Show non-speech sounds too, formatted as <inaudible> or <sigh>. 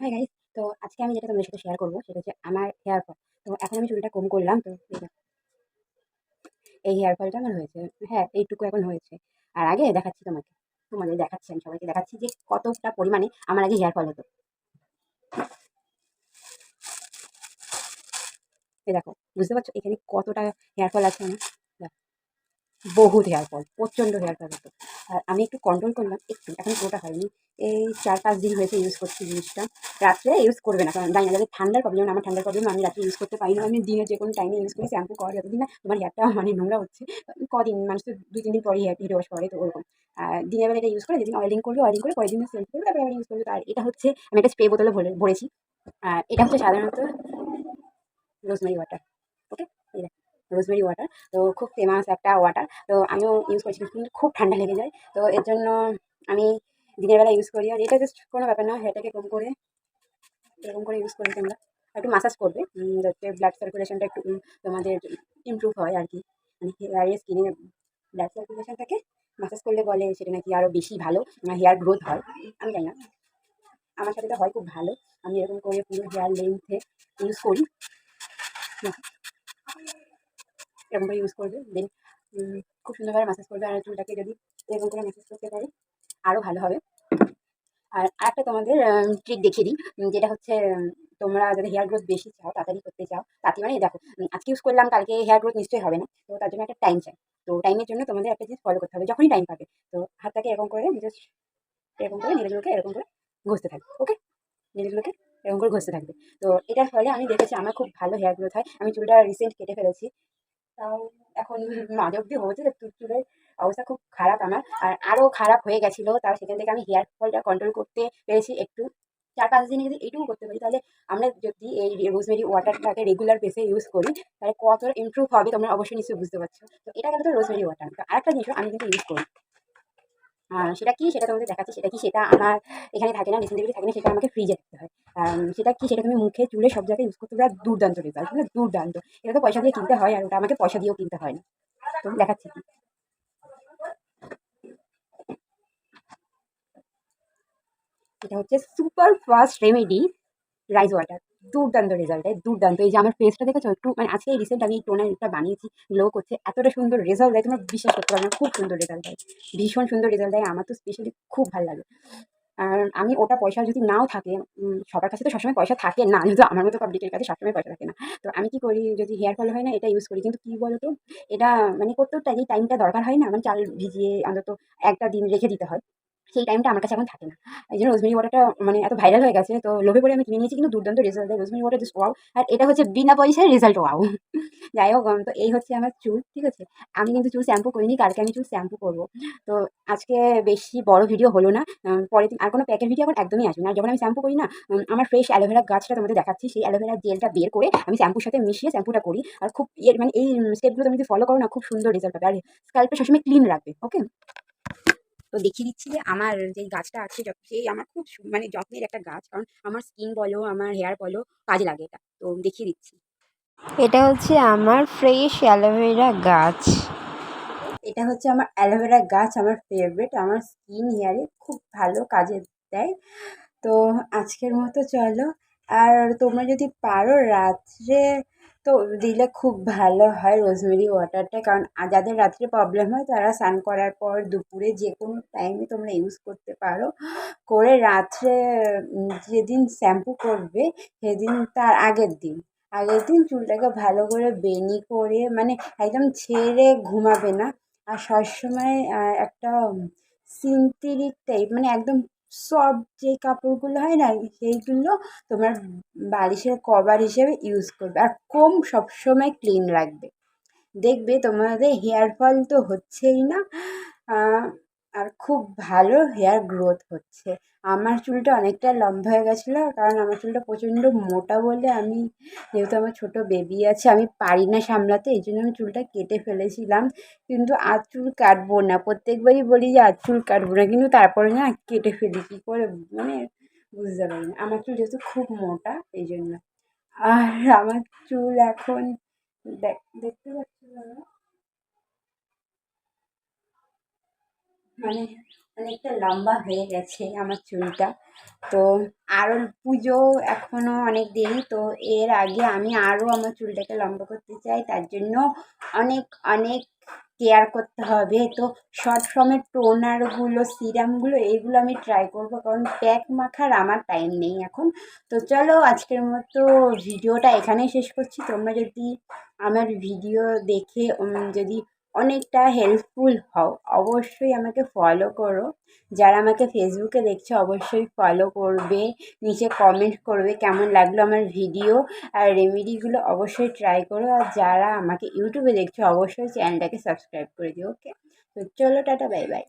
Hi guys তো আজকে আমি যেটা তোমাদের সাথে শেয়ার করব সেটা হচ্ছে আমার হেয়ার ফল তো এখন আমি চুলটা কম করলাম, তো এই হেয়ার ফলটা আমার হয়েছে। হ্যাঁ এইটুকু এখন হয়েছে। আর আগে দেখাচ্ছি তোমাকে, তোমাদের দেখাচ্ছি, আমি সবাইকে দেখাচ্ছি যে কতটা পরিমাণে আমার আগে হেয়ার ফল হতো। দেখো, বুঝতে পারছ এখানে কতটা হেয়ার ফল আছে আমার? বহুত হেয়ার ফল প্রচণ্ড হেয়ার ফল হতো। আর আমি একটু কন্ট্রোল করলাম, একটু, এখন পুরোটা হয়নি। এই চার পাঁচ দিন হয়েছে ইউজ করছি জিনিসটা। রাত্রে ইউজ করবে না, কারণ না যাদের ঠান্ডার প্রবলেম আমার ঠান্ডার প্রবলেম আমি রাত্রে ইউজ করতে পারি না। আমি দিনে যে কোনো টাইমে ইউজ করি শ্যাম্পু করা যতদিন না তোমার হেয়ারটা মানে নোংরা হচ্ছে, কদিন মানুষ তো দুই, তিন দিন পরে হেয়ার হেয়ার ওয়াশ করে তো ওরকম। আর দিনের বেলা এটা ইউজ করে যেদিন অয়েলিং করবে অয়েলিং করে পরের দিন শ্যাম্পু করবে, তারপরে ইউজ করবে। আর এটা হচ্ছে, আমি একটা স্প্রে বোতলে ভরে, ভরেছি। আর এটা হচ্ছে সাধারণত rosemary water okay rosemary water তো খুব ফেমাস একটা ওয়াটার তো আমিও ইউজ করছি কিন্তু খুব ঠান্ডা লেগে যায়, তো এর জন্য আমি দিনের বেলা ইউজ করি। আর এটা জাস্ট কোনো ব্যাপার না হেয়ারটাকে কম করে, এরকম করে ইউজ করি তোমরা। একটু মাসাজ করবে যাতে ব্লাড সার্কুলেশনটা একটু তোমাদের ইমপ্রুভ হয় আর কি। মানে হেয়ারে স্কিনে ব্লাড সার্কুলেশনটাকে মাসাজ করলে বলে সেটা নাকি আরও বেশি ভালো হেয়ার গ্রোথ হয়, আমি জানি না। আমার সাথে তো হয় খুব ভালো, আমি এরকম করে পুরো হেয়ার লেন্থে ইউজ করি। এরকম করে ইউজ করবে দেন খুব সুন্দরভাবে মাসাজ করবে, আর চুলটাকে যদি এরকম করে মাসাজ করতে পারে আরও ভালো হবে। আর আরেকটা তোমাদের ট্রিক দেখিয়ে দিই যেটা হচ্ছে তোমরা যদি হেয়ার গ্রোথ বেশি চাও, তাড়াতাড়ি করতে চাও, তাতে মানে দেখো আজকে ইউজ করলাম, কালকে হেয়ার গ্রোথ নিশ্চয়ই হবে না, তো তার জন্য একটা টাইম চাই। তো টাইমের জন্য তোমাদের একটা জিনিস ফলো করতে হবে, যখনই টাইম পাবে, তো হাতটাকে এরকম করে জাস্ট এরকম করে নীলগুলোকে এরকম করে ঘষতে থাকবে ওকে নীলগুলোকে এরকম করে ঘষতে থাকবে। তো এটার ফলে আমি দেখেছি, আমার খুব ভালো হেয়ার গ্রোথ হয়, আমি চুলটা রিসেন্ট কেটে ফেলেছি তাও এখন মাঝে অব্দি হয়েছে চুলের অবস্থা খুব খারাপ আমার। আর আরও খারাপ হয়ে গেছিল, তাও সেখান থেকে আমি হেয়ার ফলটা কন্ট্রোল করতে পেরেছি একটু। চার পাঁচ দিনে যদি এইটুকু করতে পারি তাহলে আমরা যদি এই রোজমেরি ওয়াটারটাকে রেগুলার বেসে ইউজ করি, তাহলে কত ইমপ্রুভ হবে তোমরা অবশ্যই নিশ্চয়ই বুঝতে পারছ। তো এটা গেল রোজমেরি ওয়াটার আরেকটা জিনিস আমি কিন্তু ইউজ করি। সেটা কি সেটা তোমাদের দেখাচ্ছি, সেটা কি সেটা আমার এখানে থাকে না রিসেন্টলি থাকে না, সেটা আমাকে ফ্রিজে রাখতে হয়। সেটা কি সেটা তুমি মুখে চুলে সব জায়গায় ইউজ করতে পারো দুর্দান্ত রেজাল্ট মানে দুর্দান্ত। এটা তো পয়সা দিয়ে কিনতে হয়, আর ওটা আমাকে পয়সা দিয়েও কিনতে হয় না। তো দেখাচ্ছি কি। এটা হচ্ছে super fast remedy rice water দুর্দান্ত রেজাল্ট দেয় দুর্দান্ত। এই যে আমার ফেসটা দেখেছ? একটু মানে আজকে এই রিসেন্ট আমি এই টোনারটা বানিয়েছি গ্লো করছে, এতটা সুন্দর রেজাল্ট দেয়, তোমরা বিশ্বাস করতে পারবে খুব সুন্দর রেজাল্ট দেয়। ভীষণ সুন্দর রেজাল্ট দেয়, আমার তো স্পেশালি খুব ভালো লাগে। আর আমি ওটা পয়সা যদি নাও থাকে সবার কাছে তো সবসময় পয়সা থাকে না, যেহেতু আমার মতো পাবলিকের কাছে সবসময় পয়সা থাকে না। তো আমি কি করি, যদি হেয়ার ফল হয় না, এটা ইউজ করি। কিন্তু কী বলতো, এটা মানে করতেও যে টাইমটা দরকার হয় না মানে চাল ভিজিয়ে অন্তত একটা দিন রেখে দিতে হয়। সেই টাইমটা আমার কাছে এখন থাকে না। এই জন্য রোজমেরি ওয়াটারটা মানে এত ভাইরাল হয়ে গেছে, তো লোভে পড়ে আমি কিনে নিয়েছি, কিন্তু দুর্দান্ত রেজাল্ট দেয় রোজমেরি ওয়াটার জাস্ট ওয়াও আর এটা হচ্ছে বিনা পয়সায় রেজাল্ট ওয়াও <laughs> যাই হোক তো এই হচ্ছে আমার চুল, ঠিক আছে? আমি কিন্তু চুল শ্যাম্পু করিনি, কালকে আমি চুল শ্যাম্পু করব। তো আজকে বেশি বড় ভিডিও হলো না দিন আর কোনো প্যাকের ভিডিও এখন একদমই আসবে না। যখন আমি শ্যাম্পু করি না আমার ফ্রেশ অ্যালোভেরা গাছটা তোমাদের দেখাচ্ছি, সেই অ্যালোভেরা জেলটা বের করে আমি শ্যাম্পুর সাথে মিশিয়ে শ্যাম্পুটা করি। আর খুব এর মানে এই স্টেপগুলো তুমি যদি ফলো করো না, খুব সুন্দর রেজাল্ট পাবে। আর স্কাল্পটা সবসময় ক্লিন রাখবে ওকে তো দেখিয়ে দিচ্ছি যে আমার যে গাছটা আছে সেই আমার খুব মানে যত্নের একটা গাছ। কারণ আমার স্কিন বলো আমার হেয়ার বলো কাজে লাগে এটা। তো দেখিয়ে দিচ্ছি। এটা হচ্ছে আমার ফ্রেশ অ্যালোভেরা গাছ। এটা হচ্ছে আমার অ্যালোভেরা গাছ আমার ফেভারিট আমার স্কিন হেয়ারে খুব ভালো কাজে দেয়। তো আজকের মতো চলো। আর তোমরা যদি পারো রাত্রে তো দিলে খুব ভালো হয় রোজমেরি ওয়াটারটা। কারণ যাদের রাত্রে প্রবলেম হয়, তারা স্নান করার পর দুপুরে যে কোনো টাইমে তোমরা ইউজ করতে পারো। করে রাত্রে যেদিন শ্যাম্পু করবে, সেদিন তার আগের দিন। আগের দিন চুলটাকে ভালো করে বেনি করে মানে একদম ছেড়ে ঘুমাবে না। আর সবসময় একটা সিনথেটিক টাইপ মানে একদম সফট যে কাপড়গুলো হয় না, সেইগুলো তোমার বালিশের কভার হিসেবে ইউজ করবে আর কম সবসময় ক্লিন রাখবে। দেখবে তোমাদের হেয়ার ফল তো হচ্ছেই না। আর খুব ভালো হেয়ার গ্রোথ হচ্ছে। আমার চুলটা অনেকটা লম্বা হয়ে গেছিল, কারণ আমার চুলটা প্রচণ্ড মোটা বলে আমি যেহেতু আমার ছোটো বেবি আছে, আমি পারি না সামলাতে, এই জন্য আমি চুলটা কেটে ফেলেছিলাম। কিন্তু আর চুল কাটবো না, প্রত্যেকবারই বলি যে আর চুল কাটবো না, কিন্তু তারপরে না কেটে ফেলি, কী করে মানে বুঝতে পারি না। আমার চুল যেহেতু খুব মোটা, এই জন্য। আর আমার চুল এখন দেখ, দেখতে পাচ্ছি দাদা মানে অনেকটা লম্বা হয়ে গেছে আমার চুলটা। তো আরও পুজো এখনও অনেক দেরি, তো এর আগে আমি আরও আমার চুলটাকে লম্বা করতে চাই, তার জন্য অনেক অনেক কেয়ার করতে হবে। তো শর্ট ফর্মের টোনারগুলো সিরামগুলো এইগুলো আমি ট্রাই করব, কারণ প্যাক মাখার আমার টাইম নেই এখন। তো চলো আজকের মতো ভিডিওটা এখানেই শেষ করছি। তোমরা যদি আমার ভিডিও দেখে যদি অনেকটা হেল্পফুল হও। অবশ্যই আমাকে ফলো করো। যারা আমাকে ফেসবুকে দেখছে, অবশ্যই ফলো করবে, নিচে কমেন্ট করবে কেমন লাগল আমার ভিডিও আর রেমেডিগুলো অবশ্যই ট্রাই করো। আর যারা আমাকে ইউটিউবে দেখছ, অবশ্যই চ্যানেলটাকে সাবস্ক্রাইব করে দিও ওকে তো চলো, টাটা বাই বাই